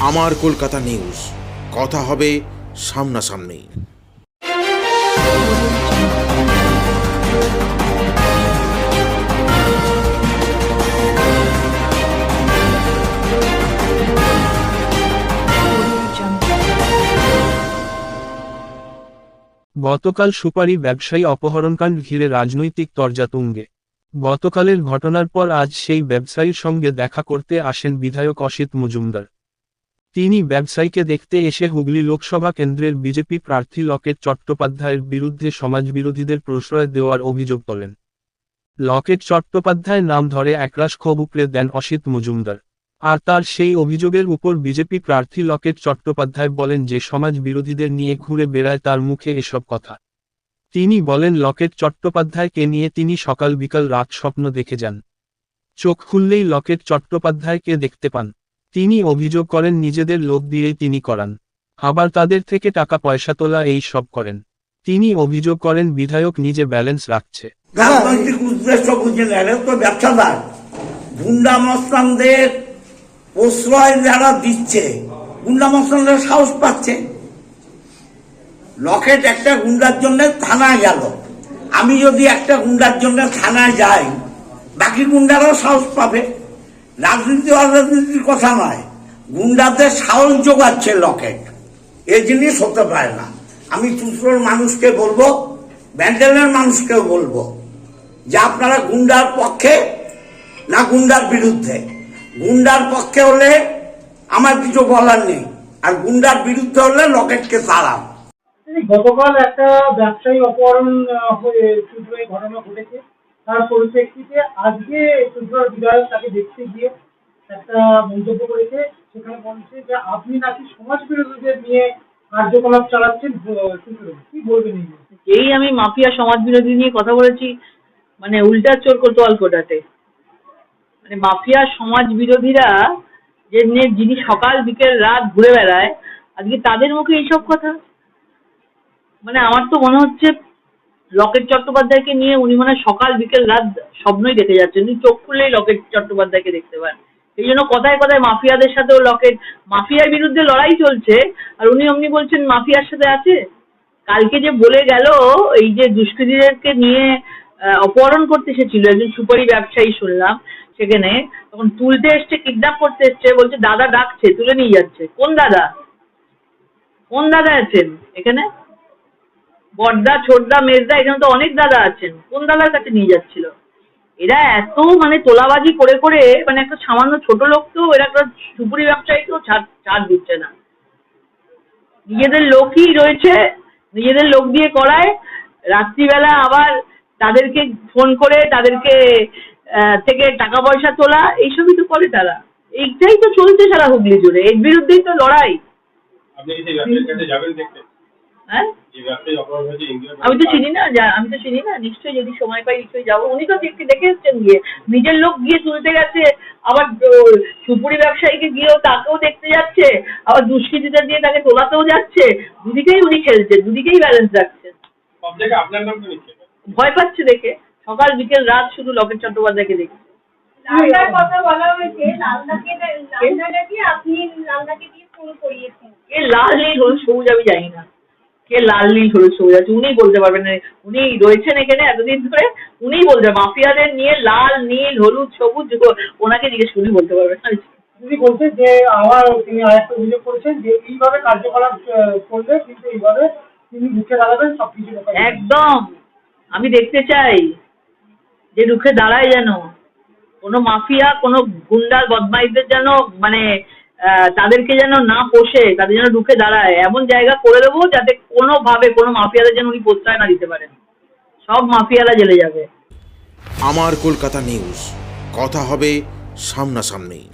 আমার কলকাতা নিউজ। কথা হবে সামনাসামনি। গতকাল সুপারি ব্যবসায়ী অপহরণকাণ্ড ঘিরে রাজনৈতিক তরজা তুঙ্গে গতকালের ঘটনার পর আজ সেই ব্যবসায়ীর সঙ্গে দেখা করতে আসেন বিধায়ক অসিত মজুমদার। তিনি ব্যবসায়ীকে দেখতে এসে হুগলি লোকসভা কেন্দ্রের বিজেপি প্রার্থী লকেট চট্টোপাধ্যায়ের বিরুদ্ধে সমাজবিরোধীদের প্রশ্রয় দেওয়ার অভিযোগ তোলেন। লকেট চট্টোপাধ্যায়ের নাম ধরে একরাশ ক্ষোভ উপড়ে দেন অসিত মজুমদার। আর তার সেই অভিযোগের উপর বিজেপি প্রার্থী লকেট চট্টোপাধ্যায় বলেন যে সমাজ বিরোধীদের নিয়ে ঘুরে বেড়ায় তার মুখে এসব কথা। তিনি বলেন, লকেট চট্টোপাধ্যায়কে নিয়ে তিনি সকাল বিকাল রাত স্বপ্ন দেখে যান। চোখ খুললেই লকেট চট্টোপাধ্যায়কে দেখতে পান। তিনি অভিযোগ করেন নিজেদের লোক দিয়েই তিনি করান। আবার তাদের থেকে টাকা পয়সা তোলা এই সব করেন। তিনি অভিযোগ করেন বিধায়ক নিজে ব্যালেন্স রাখছে। গুন্ডা মস্তানদের প্রশ্রয় যারা দিচ্ছে, গুন্ডা মস্তানদের সাহস পাচ্ছে। লকেট একটা গুন্ডার জন্য থানায় গেল। আমি যদি একটা গুন্ডার জন্য থানায় যাই, বাকি গুন্ডারাও সাহস পাবে। রাজনীতি অরাজনীতির কথা নয়। গুন্ডাদের সাহস যোগাচ্ছে লকেট। এই জিনিস হতে পারে না। আমি চুচড়োর মানুষকে বলব, ব্যান্ডেলের মানুষকেও বলব যে আপনারা গুন্ডার পক্ষে না গুন্ডার বিরুদ্ধে। গুন্ডার পক্ষে হলে আমার কিছু বলার নেই। আর গুন্ডার বিরুদ্ধে হলে লকেটকে তাড়ান গতকাল একটা ব্যবসায়ী অপহরণ ঘটনা ঘটেছে। তার পরিপ্রেক্ষিতে আজকে চুচুড়ার বিধায়ক তাকে দেখতে গিয়ে একটা মন্তব্য করেছে, সেখানে বলছে যে আপনি নাকি সমাজ বিরোধীদের নিয়ে কার্যকলাপ চালাচ্ছেন কি বলবেন? এই আমি মাফিয়া সমাজ বিরোধী নিয়ে কথা বলেছি মানে উল্টা চোর কোতোয়াল কোটাতে। মানে মাফিয়া সমাজ বিরোধীরা যে নিয়ে যিনি সকাল, বিকেল, রাত ঘুরে বেড়ায়, আজকে তাদের মুখে এইসব কথা? মানে আমার তো মনে হচ্ছে লকেট চট্টোপাধ্যায়কে নিয়ে উনি মনে সকাল, বিকেল, রাত স্বপ্নই দেখে যাচ্ছেন। উনি চোখ খুললেই লকেট চট্টোপাধ্যায়কে দেখতে পান। এই জন্য কথায় কথায় মাফিয়াদের সাথেও লকেট মাফিয়ার বিরুদ্ধে লড়াই চলছে। আর উনি অমনি বলছেন, মাফিয়ার সাথে আছে? কালকে যে বলে গেল, এই যে দুষ্কৃতীদেরকে নিয়ে অপহরণ করতে এসেছিল, একজন সুপারি ব্যবসায়ী শুনলাম সেখানে, তখন তুলতে এসছে, কিডন্যাপ করতে এসছে, বলছে, দাদা ডাকছে, তুলে নিয়ে যাচ্ছে। কোন দাদা? কোন দাদা আছেন এখানে? বড়দা ছোটদা মেজদা, এখানে তো অনেক দাদা আছেন। কোন দাদার কাছে নিয়ে যাচ্ছিল? এরা এত মানে তোলাবাজি করে করে মানে একটা সামান্য ছোট লোককেও এরা একটা সুপুরি ব্যবসায়ীকেও ছাড় ছাড় দিচ্ছে না। নিজেদের লোকই রয়েছে, নিজেদের লোক দিয়ে করায়। রাত্রিবেলা আবার তাদেরকে ফোন করে, তাদেরকে থেকে টাকা পয়সা তোলা, এইসবই তো করে তারা। এইটাই তো চলছে সারা হুগলি জুড়ে। এর বিরুদ্ধেই তো লড়াই। আপনি যাবেন দেখতে? হ্যাঁ? আমি তো চিনি না যা- আমি তো চিনি না নিশ্চয়ই যদি সময় পাই নিশ্চয়ই যাব। উনি তো দেখে দেখে এসছেন গিয়ে। নিজের লোক গিয়ে তুলতে গেছে আবার সুপুরি ব্যবসায়ীকে গিয়েও তাকেও দেখতে যাচ্ছে আবার দুষ্কৃতীদের দিয়ে তাকে তোলাতেও যাচ্ছে। দুদিকেই উনি খেলছেন দুদিকেই ব্যালেন্স রাখছেন। নিচ্ছে ভয় পাচ্ছে দেখে। সকাল বিকেল রাত শুধু লকেট চট্টোপাধ্যায়কে দেখছে লালদার কথা বলা হয়েছে লালদাকে লালদা আপনি লালদাকে দিয়ে ফোন করিয়েছেন। কে লাল নীল হলুদ সবুজ আমি জানি না। কে লাল নীল হলুদ সবুজ আছে উনিই বলতে পারবেন উনি রয়েছেন এখানে এতদিন ধরে উনিই বলতে মাফিয়াদের নিয়ে লাল নীল হলুদ সবুজ ওনাকে জিজ্ঞেস উনি বলতে পারবেন। তিনি বলছেন যে আমার তিনি আরেকটা অভিযোগ করেছেন যে এইভাবে কার্যকলাপ করলে কিন্তু এইভাবে তিনি মুখে দাঁড়াবেন সবকিছু কথা বলবেন। একদম। আমি দেখতে চাই যে রুখে দাঁড়ায় যেন। কোনো মাফিয়া কোনো গুন্ডার বদমাইশদের যেন মানে তাদেরকে যেন না পোষে, তাদের যেন ঢুকে দাঁড়ায়, এমন জায়গা করে দেবো যাতে কোনোভাবে কোনো মাফিয়াদের যেন উনি প্রশ্রয় না দিতে পারেন। সব মাফিয়ারা জেলে যাবে। আমার কলকাতা নিউজ কথা হবে সামনাসামনি।